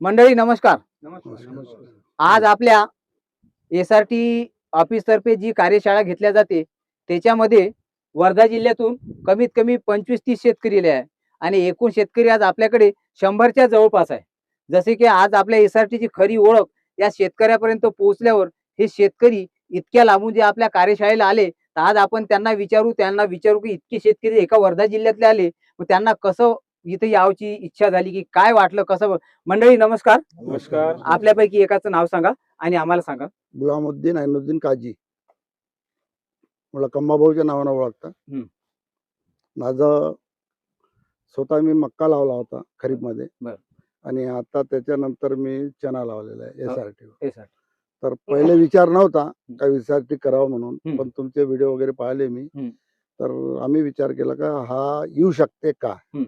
मंडळी नमस्कार. आज आपल्या एस आर टी ऑफिस तर्फे जी कार्यशाळा घेतल्या जाते त्याच्यामध्ये वर्धा जिल्ह्यातून कमीत कमी पंचवीस तीस शेतकरी आले आहे आणि एकूण शेतकरी आज आपल्याकडे शंभरच्या जवळपास आहे. जसे की आज आपल्या एस आर टीची खरी ओळख या शेतकऱ्यापर्यंत पोहोचल्यावर हे शेतकरी इतक्या लांबून जे आपल्या कार्यशाळेला आले तर आज आपण त्यांना विचारू त्यांना विचारू की इतके शेतकरी एका वर्धा जिल्ह्यातले आले मग त्यांना कसं इथे यावची इच्छा झाली की काय वाटलं कसं मंडळी नमस्कार नमस्कार आपल्यापैकी एकाचं नाव सांगा आणि आम्हाला सांगा गुलामुद्दीन ऐनुद्दीन काजी मला कंबाभाऊच्या नावानं ओळखता हम्म. माझं स्वतः मी मक्का लावला होता खरीपमध्ये बर. आणि आता त्याच्यानंतर मी चना लावलेला आहे. एस आर टी हे सर तर पहिले विचार नव्हता का एस आर टी करावं म्हणून हम्म. पण तुमचे व्हिडिओ वगैरे पाहिले मी हम्म. तर आम्ही विचार केला का हा येऊ शकते का हम्म.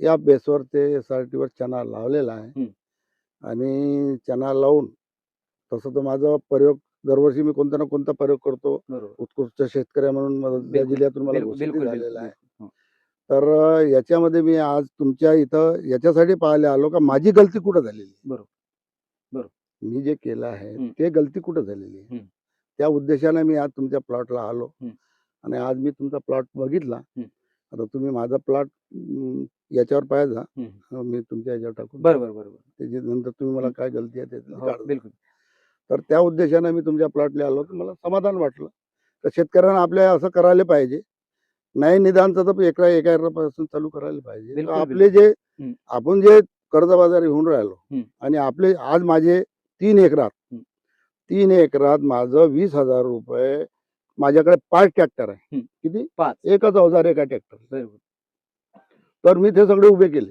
या बेसवर ते एस आर टीवर चना लावलेला आहे. आणि चना लावून तसं तर माझा प्रयोग दरवर्षी मी कोणता ना कोणता प्रयोग करतो उत्कृष्ट शेतकरी म्हणून या जिल्ह्यातून मला घोषित झालेला आहे बिलकुल. तर याच्यामध्ये मी आज तुमच्या इथं याच्यासाठी पाहायला आलो का माझी गलती कुठं झालेली? बरोबर. मी जे केलं आहे. ते गलती कुठं झालेली आहे. त्या उद्देशाने मी आज तुमच्या प्लॉटला आलो. आणि आज मी तुमचा प्लॉट बघितला. आता तुम्ही माझा प्लॉट याच्यावर पाहायचा मी तुमच्या याच्यावर टाकून बरोबर बरोबर त्याच्या नंतर तुम्ही मला. काय गलती आहे ते हो. बिलकुल तर त्या उद्देशाने मी तुमच्या प्लॉटला आलो तर मला समाधान वाटलं तर शेतकऱ्यांना आपल्या असं करायला पाहिजे नाही निदानचं तर एका एका एकरापासून चालू करायला पाहिजे आपले जे. आपण जे कर्जबाजारी होऊन राहिलो. आणि आपले आज माझे तीन एकरात. तीन एकरात माझं वीस हजार रुपये माझ्याकडे पाच ट्रॅक्टर आहे. किती? पाच. एकच अवजार एका ट्रॅक्टर तर मी ते सगळे उभे केले.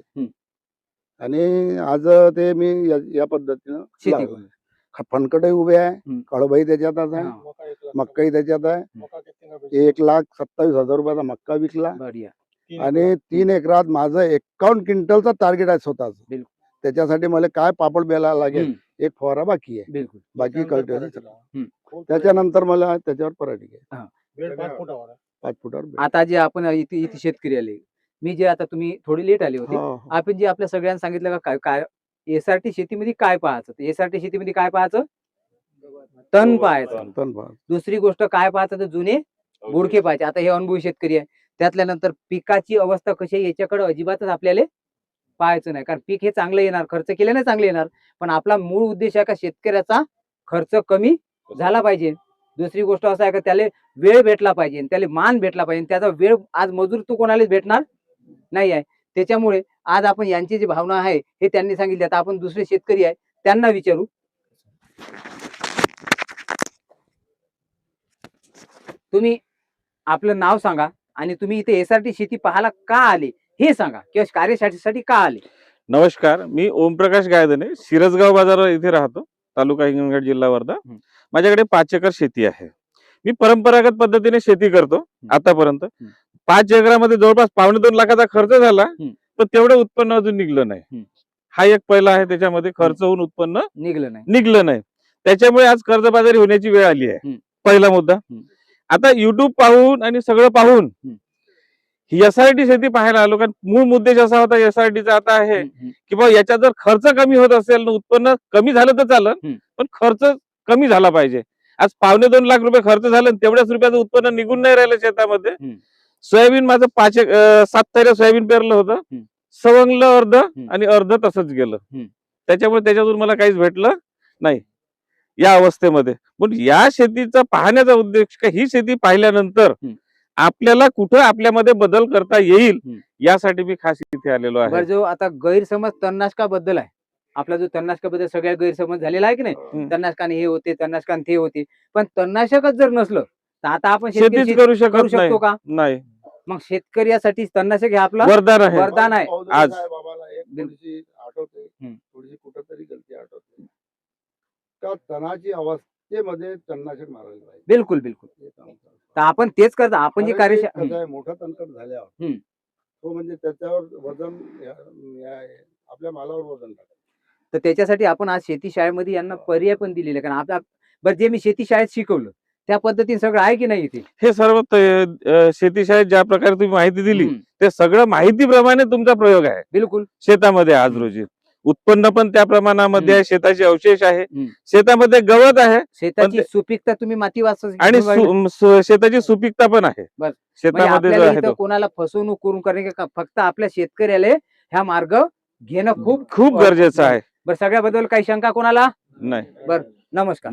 आणि आज ते मी या- पद्धतीनं. फणकटही उभे आहे. कळबाई त्याच्यातच आहे. मक्काही त्याच्यात आहे. एक लाख सत्तावीस हजार रुपयाचा मक्का विकला. आणि तीन एकरात माझं एकावन्न क्विंटलचा टार्गेट आहे स्वतःच. त्याच्यासाठी मला काय पापड बेला लागेल? एक फवारा बाकी आहे. बिलकुल. बाकी हम्म. त्याच्यानंतर मला त्याच्यावर पराठी आहे. पाच फुटावर बेड. आता जे आपण इथे इथे शेतकरी आले मी जे आता तुम्ही थोडी लेट आले होते हो, हो. आपण जे आपल्या सगळ्यांना सांगितलं का काय काय एसआरटी शेतीमध्ये काय पाहायचं? एसआरटी शेतीमध्ये काय पाहायचं? तण पाहायचं. तण पहा. दुसरी गोष्ट काय पाहायचं? तर जुने बुडके पाहिजे आता हे अनुभवी शेतकरी आहे. त्यातल्या नंतर पिकाची अवस्था कशी आहे? याच्याकडे अजिबातच आपल्याला पाहायचं नाही. कारण पीक हे चांगलं येणार खर्च केल्याने चांगलं येणार. पण आपला मूळ उद्देश आहे का शेतकऱ्याचा खर्च कमी झाला पाहिजे. दुसरी गोष्ट असं आहे का त्याला वेळ भेटला पाहिजे त्याला मान भेटला पाहिजे. त्याचा वेळ आज मजूर तो कोणालाच भेटणार नाही आहे. त्याच्यामुळे आज आपण यांची जी भावना आहे हे त्यांनी सांगितली. आता आपण दुसरे शेतकरी आहे त्यांना विचारू. तुम्ही आपलं नाव सांगा आणि तुम्ही इथे एसआरटी शेती पाहायला का आले? हे सांगा किंवा कार्यशाळेसाठी का आले नमस्कार मी ओमप्रकाश गायदने सिरसगाव बाजार इथे राहतो तालुका हिंगणघाट जिल्हा वर्धा. माझ्याकडे पाच एकर शेती आहे मी परंपरागत पद्धतीने शेती करतो आतापर्यंत. पाच एकरामध्ये जवळपास पावणे दोन लाखाचा खर्च झाला. पण तेवढं उत्पन्न अजून निघलं नाही हं. एक पहिला आहे त्याच्यामध्ये खर्च होऊन उत्पन्न निघलं नाही निघलं नाही त्याच्यामुळे आज कर्जबाजारी होण्याची वेळ आली आहे. पहिला मुद्दा. आता युट्यूब पाहून आणि सगळं पाहून. एसआरटी शेती पाहायला आलो कारण मूळ उद्देश असा होता एसआरटीचा आता आहे. की बा याच्यात जर खर्च कमी होत असेल ना उत्पन्न कमी झालं तर चालन. पण खर्च कमी झाला पाहिजे आज पावणे दोन लाख रुपये खर्च झाले तेवढ्याच रुपयाचं उत्पन्न निघून नाही राहिलं शेतामध्ये. सोयाबीन माझं पाच एक सात तैऱ्या सोयाबीन पेरलं होतं. सवंगलं अर्ध आणि अर्ध तसंच गेलं. त्याच्यामुळे त्याच्यातून मला काहीच भेटलं नाही या अवस्थेमध्ये पण या शेतीचा पाहण्याचा उद्देश का ही शेती पाहिल्यानंतर. आपल्याला कुठं आपल्यामध्ये बदल करता येईल. यासाठी मी खास इथे आलेलो आहे बरं जो आता गैरसमज तणनाशकाबद्दल आहे आपला जो तणनाशकाबद्दल सगळ्या गैरसमज झालेला आहे की नाही हम्म. तणनाशकाने हे होते तणनाशकाने ते होते पण तणनाशकच जर नसलं तर आता आपण शेती करू शकत का नाही मग शेतकऱ्यासाठी तणनाशक हे आपलं वरदान आहे वरदान आहे. आज. आठवते हम्म. थोडीशी कुठंतरी गलती आठवते का तणाची अवस्थेमध्ये तणनाशक मारायला पाहिजे बिलकुल बिलकुल. तर आपण तेच करतो आपण जी कार्यशाळा मोठं तणकट झाल्यावर. तो म्हणजे त्याच्यावर वजन आपल्या मालावर वजन तर त्याच्यासाठी आपण आज शेती शाळेमध्ये यांना पर्याय पण दिलेले. कारण आपल्या बरं जे मी शेती शाळेत शिकवलं त्या पद्धतीने सगळं आहे की नाही इथे? हे सर्व त- अं, शेतीशाळेत ज्या प्रकारे तुम्ही माहिती दिली ते सगळं माहितीप्रमाणे तुमचा प्रयोग आहे. बिलकुल. शेतामध्ये आज. रोजी. उत्पन्न पण त्या प्रमाणामध्ये आहे शेताचे अवशेष आहे. शेतामध्ये गवत आहे शेताची सुपीकता तुम्ही माती वाच आणि शेताची सुपीकता पण आहे. बस. शेतामध्ये कोणाला फसवणूक करून करणे फक्त आपल्या शेतकऱ्याला ह्या मार्ग घेणं खूप खूप गरजेचं आहे. बरं सगळ्याबद्दल काही शंका कोणाला? नाही. नमस्कार.